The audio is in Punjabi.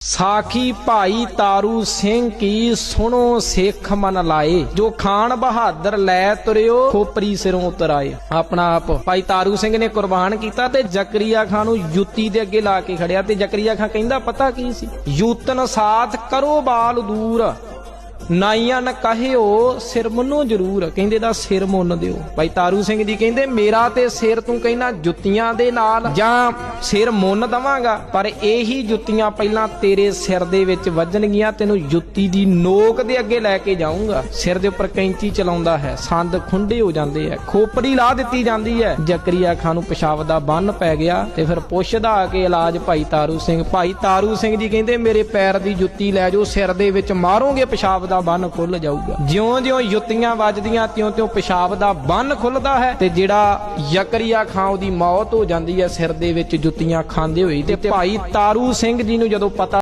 ਸਾਖੀ ਭਾਈ ਤਾਰੂ ਸਿੰਘ ਕੀ ਸੁਣੋ ਸਿੱਖ ਮਨ ਲਾਏ। ਜੋ ਖਾਨ ਬਹਾਦਰ ਲੈ ਤੁਰਿਓ, ਖੋਪਰੀ ਸਿਰੋਂ ਉਤਰ ਆਪਣਾ ਆਪ ਭਾਈ ਤਾਰੂ ਸਿੰਘ ਨੇ ਕੁਰਬਾਨ ਕੀਤਾ ਤੇ ਜ਼ਕਰੀਆ ਖਾਨ ਨੂੰ ਜੁੱਤੀ ਦੇ ਅੱਗੇ ਲਾ ਕੇ ਖੜਿਆ ਤੇ ਜ਼ਕਰੀਆ ਖਾਨ ਕਹਿੰਦਾ, ਪਤਾ ਕੀ ਸੀ? ਯੂਤਨ ਸਾਥ ਕਰੋ ਬਾਲ ਦੂਰ। ਨਾਈਆਂ ਨ ਕਹਿਓ, ਸਿਰ ਮੁੰਨੋ ਜ਼ਰੂਰ। ਕਹਿੰਦੇ ਦਾ ਸਿਰ ਮੁੰਨ ਦਿਓ। ਭਾਈ ਤਾਰੂ ਸਿੰਘ ਜੀ ਕਹਿੰਦੇ, ਮੇਰਾ ਤੇ ਸਿਰ ਤੂੰ ਕਹਿੰਦਾ ਜੁੱਤੀਆਂ ਦੇ ਨਾਲ ਜਾਂ ਸਿਰ ਮੁੰਨ ਦਵਾਂਗਾ, ਪਰ ਇਹੀ ਜੁੱਤੀਆਂ ਪਹਿਲਾਂ ਤੇਰੇ ਸਿਰ ਦੇ ਵਿੱਚ ਵੱਜਣਗੀਆਂ, ਤੈਨੂੰ ਜੁੱਤੀ ਦੀ ਨੋਕ ਦੇ ਅੱਗੇ ਲੈ ਕੇ ਜਾਊਂਗਾ। ਸਿਰ ਦੇ ਉੱਪਰ ਕੈਂਚੀ ਚਲਾਉਂਦਾ ਹੈ, ਸੰਦ ਖੁੰਡੇ ਹੋ ਜਾਂਦੇ ਹੈ, ਖੋਪੜੀ ਲਾ ਦਿੱਤੀ ਜਾਂਦੀ ਹੈ। ਜ਼ਕਰੀਆ ਖਾਨ ਨੂੰ ਪਿਸ਼ਾਬ ਦਾ ਬੰਨ ਪੈ ਗਿਆ ਤੇ ਫਿਰ ਪੁੱਛਦਾ ਆ ਕੇ ਇਲਾਜ ਭਾਈ ਤਾਰੂ ਸਿੰਘ, ਭਾਈ ਤਾਰੂ ਸਿੰਘ ਜੀ ਕਹਿੰਦੇ, ਮੇਰੇ ਪੈਰ ਦੀ ਜੁੱਤੀ ਲੈ ਜਾਓ, ਸਿਰ ਦੇ ਵਿੱਚ ਮਾਰੋਗੇ, ਪਿਸ਼ਾਬ ਦਾ ਬੰਨ ਖੁੱਲ ਜਾਊਗਾ। ਜਿਉਂ-ਜਿਉਂ ਜੁੱਤੀਆਂ ਵੱਜਦੀਆਂ, ਤਿਉਂ-ਤਿਉਂ ਪਿਸ਼ਾਬ ਦਾ ਬੰਨ ਖੁੱਲਦਾ ਹੈ ਤੇ ਜਿਹੜਾ ਜ਼ਕਰੀਆ ਖਾਨ ਉਹਦੀ ਮੌਤ ਹੋ ਜਾਂਦੀ ਹੈ, ਸਿਰ ਦੇ ਵਿੱਚ ਜੁੱਤੀਆਂ ਖਾਂਦੇ ਹੋਈ ਤੇ ਭਾਈ ਤਾਰੂ ਸਿੰਘ ਜੀ ਨੂੰ ਜਦੋਂ ਪਤਾ